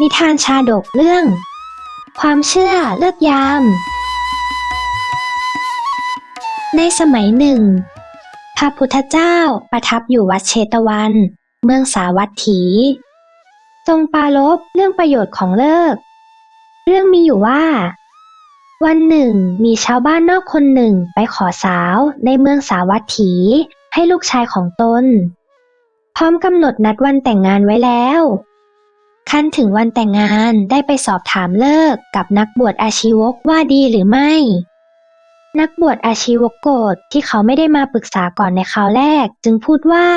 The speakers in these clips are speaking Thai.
นิทานชาดกเรื่อง ความเชื่อเลิกยาม ในสมัยหนึ่ง พระพุทธเจ้าประทับอยู่วัดเชตวัน เมืองสาวัตถี ทรงปารบเรื่องประโยชน์ของเลิก เรื่องมีอยู่ว่า วันหนึ่งมีชาวบ้านนอกคนหนึ่งไปขอสาวในเมืองสาวัตถีให้ลูกชายของตน พร้อมกำหนดนัดวันแต่งงานไว้แล้ว ขั้นถึงวันแต่งงานได้ไปสอบถามเลิกกับนักบวชอาชีวกว่าดีหรือไม่ นักบวชอาชีวกโกรธที่เขาไม่ได้มาปรึกษาก่อนในคราวแรก จึงพูดว่า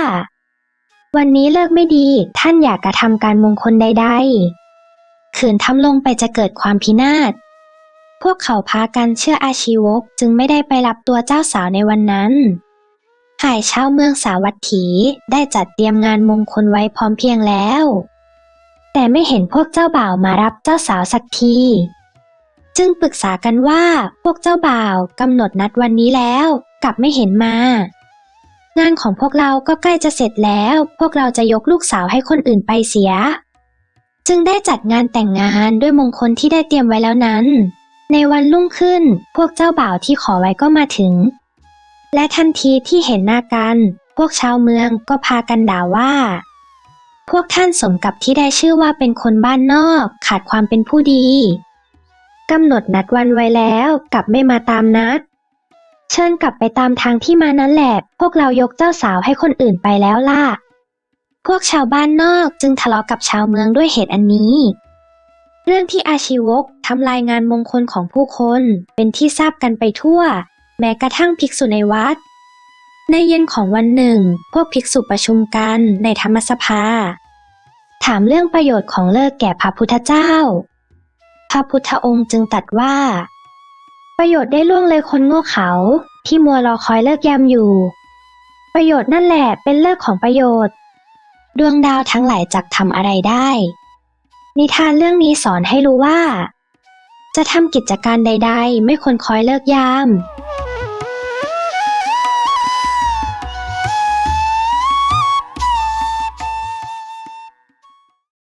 วันนี้เลิกไม่ดีท่านอยากกระทำการมงคลใดๆขืนทำลงไปจะเกิดความพินาศพวกเขาพากันเชื่ออาชีวกจึงไม่ได้ไปรับตัวเจ้าสาวในวันนั้นฝ่ายชาวเมืองสาวัตถีได้จัดเตรียมงานมงคลไว้พร้อมเพียงแล้ว แต่ไม่เห็นพวกเจ้าบ่าวมารับเจ้าสาวสักที จึงปรึกษากันว่าพวกเจ้าบ่าวกำหนดนัดวันนี้แล้ว กลับไม่เห็นมา งานของพวกเราก็ใกล้จะเสร็จแล้ว พวกเราจะยกลูกสาวให้คนอื่นไปเสีย จึงได้จัดงานแต่งงานด้วยมงคลที่ได้เตรียมไว้แล้วนั้น ในวันรุ่งขึ้นพวกเจ้าบ่าวที่ขอไว้ก็มาถึง และทันทีที่เห็นหน้ากัน พวกชาวเมืองก็พากันด่าว่า พวกท่านสมกับที่ได้ชื่อว่าเป็นคนบ้านนอก ขาดความเป็นผู้ดีกำหนดนัดวันไว้แล้วกลับไม่มาตามนัด เชิญกลับไปตามทางที่มานั้นแหละ พวกเรายกเจ้าสาวให้คนอื่นไปแล้วล่ะ พวกชาวบ้านนอกจึงทะเลาะกับชาวเมืองด้วยเหตุอันนี้ เรื่องที่อาชีวกทำลายงานมงคลของผู้คนเป็นที่ทราบกันไปทั่ว แม้กระทั่งภิกษุในวัด ในเย็นของวันหนึ่ง พวกภิกษุประชุมกันในธรรมสภาามเรื่องประโยชน์ของเลิกแก่พระพุทธเจ้า พระพุทธองค์จึงตรัสว่า ประโยชน์ได้ล่วงเลยคนโง่เขาที่มัวรอคอยเลิกยามอยู่ ประโยชน์นั่นแหละเป็นเลิกของประโยชน์ ดวงดาวทั้งหลายจักทำอะไรได้ นิทานเรื่องนี้สอนให้รู้ว่า จะทำกิจการใด ๆ ไม่ควรคอยเลิกยาม